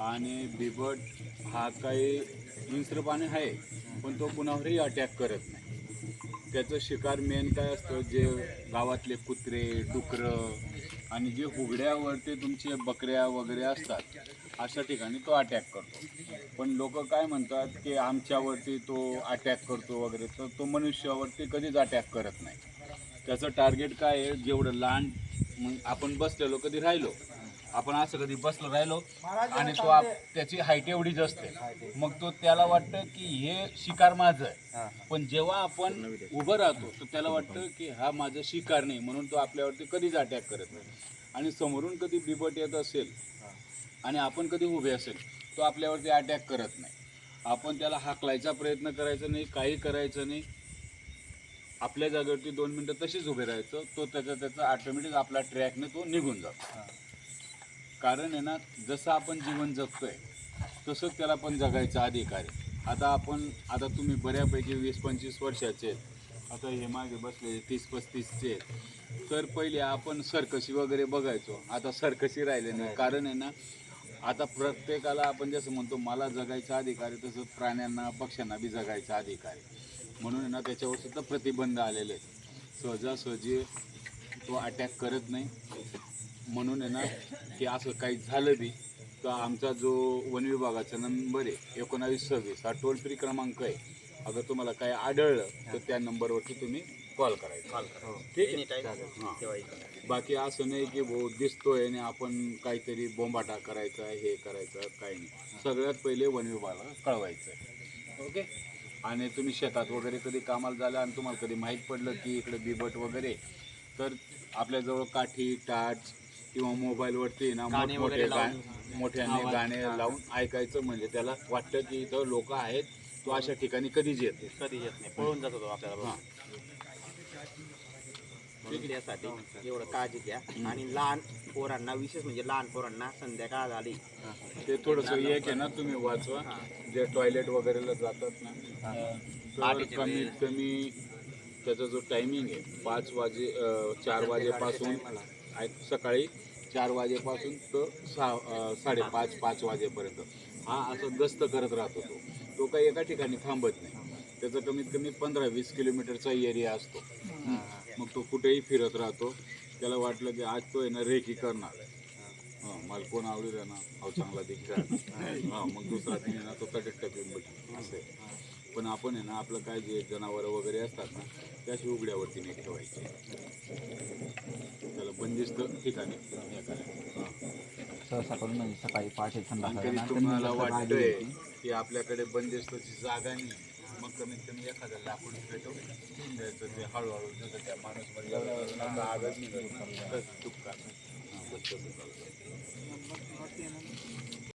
आणि बिबट हा काही हिंस्र आहे पण तो कुणावरही अटॅक करत नाही. त्याचं शिकार मेन काय असतं जे गावातले कुत्रे डुकरं आणि जे हुगड्यावरती तुमचे बकऱ्या वगैरे असतात अशा ठिकाणी तो अटॅक करतो. पण लोक काय म्हणतात की आमच्यावरती तो अटॅक करतो वगैरे तर तो मनुष्यावरती कधीच अटॅक करत नाही. त्याचं टार्गेट काय आहे जेवढं लहान मग आपण बसलेलो कधी राहिलो आपण असं कधी बसलो राहिलो आणि तो आप त्याची हाईट एवढीच असते. मग तो त्याला वाटतं की हे शिकार माझं आहे. पण जेव्हा आपण उभं राहतो तर त्याला वाटतं की हा माझा शिकार नाही म्हणून तो आपल्यावरती कधीच अटॅक करत नाही. आणि समोरून कधी बिबट येत असेल आणि आपण कधी उभे असेल तो आपल्यावरती अटॅक करत नाही. आपण त्याला हाकलायचा प्रयत्न करायचा नाही काही करायचं नाही. आपल्या जागेवरती दोन मिनटं तशीच उभे राहायचं तो त्याचा त्याचा ऑटोमॅटिक आपला ट्रॅकने तो निघून जातो. कारण आहे ना जसं आपण जीवन जगतोय तसंच त्याला पण जगायचा अधिकार आहे. आता आपण आता तुम्ही बऱ्यापैकी वीस पंचवीस वर्षाचे आता हे मागे बसलेले तीस पस्तीसचे तर पहिले आपण सरकशी वगैरे बघायचो. आता सरकशी राहिले नाही. कारण आहे ना आता प्रत्येकाला आपण जसं म्हणतो मला जगायचा अधिकार आहे तसंच प्राण्यांना पक्ष्यांना बी जगायचा अधिकार आहे. म्हणून आहे ना त्याच्यावर सुद्धा प्रतिबंध आलेले आहेत. सहजासहजी तो अटॅक करत नाही. म्हणून आहे ना की असं काही झालं बी तर आमचा जो वन विभागाचा नंबर आहे एकोणावीस सव्वीस हा टोल फ्री क्रमांक आहे. अगर तुम्हाला काय आढळलं तर त्या नंबरवरती तुम्ही कॉल करायचा. ठीक आहे. बाकी असं नाही की भाऊ दिसतोय आणि आपण काहीतरी बोंबाटा करायचा हे करायचं काही नाही. सगळ्यात पहिले वन विभागाला कळवायचं आहे. ओके. आणि तुम्ही शेतात वगैरे कधी कामाला झालं आणि तुम्हाला कधी माहीत पडलं की इकडे बिबट वगैरे तर आपल्याजवळ काठी टाच किंवा मोबाईलवरती ना गाणे मोठमोठे वगैरे गा मोठ्याने गाणे लावून ऐकायचं म्हणजे त्याला वाटतं की इथं लोक आहेत तो अशा ठिकाणी कधीच येते कधी येत नाही पळून जातो तो आपल्याला हां. म्हणून त्यासाठी एवढं काळजी घ्या. आणि लहान पोरांना विशेष म्हणजे लहान पोरांना संध्याकाळ झाली ते थोडंसं एक आहे ना तुम्ही वाचवा. जे टॉयलेट वगैरेला जातात ना तर कमीत कमी त्याचा जो टायमिंग आहे पाच वाजे अं, चार वाजेपासून ऐक- सकाळी चार वाजेपासून तर सहा साडेपाच पाच वाजेपर्यंत. हा असं गस्त करत राहतो तो तो काही एका ठिकाणी थांबत नाही. त्याचा कमीत कमी पंधरा वीस किलोमीटरचा एरिया असतो. मग तो कुठेही फिरत राहतो. त्याला वाटलं की आज तो आहे ना रेकी करणार. हां मला कोण आवडी ना? अहो चांगला दिसला हां मग दुसरा दिन येणार तो कटक टाकून बघ असे पण आपण आहे ना आपलं काय जे जनावरं वगैरे असतात ना त्याशी उघड्यावरती नाही ठेवायचे त्याला बंदिस्त ठिकाणी. सहसा करून म्हणजे सकाळी पहाटे थंड तुम्हाला वाटतंय. की आपल्याकडे बंदिस्तची जागा नाही मग कमीत कमी एखादं लाकूड ठेवून द्यायचं ते हळूहळू जसं त्या माणूस म्हणजे आगच निघत चुका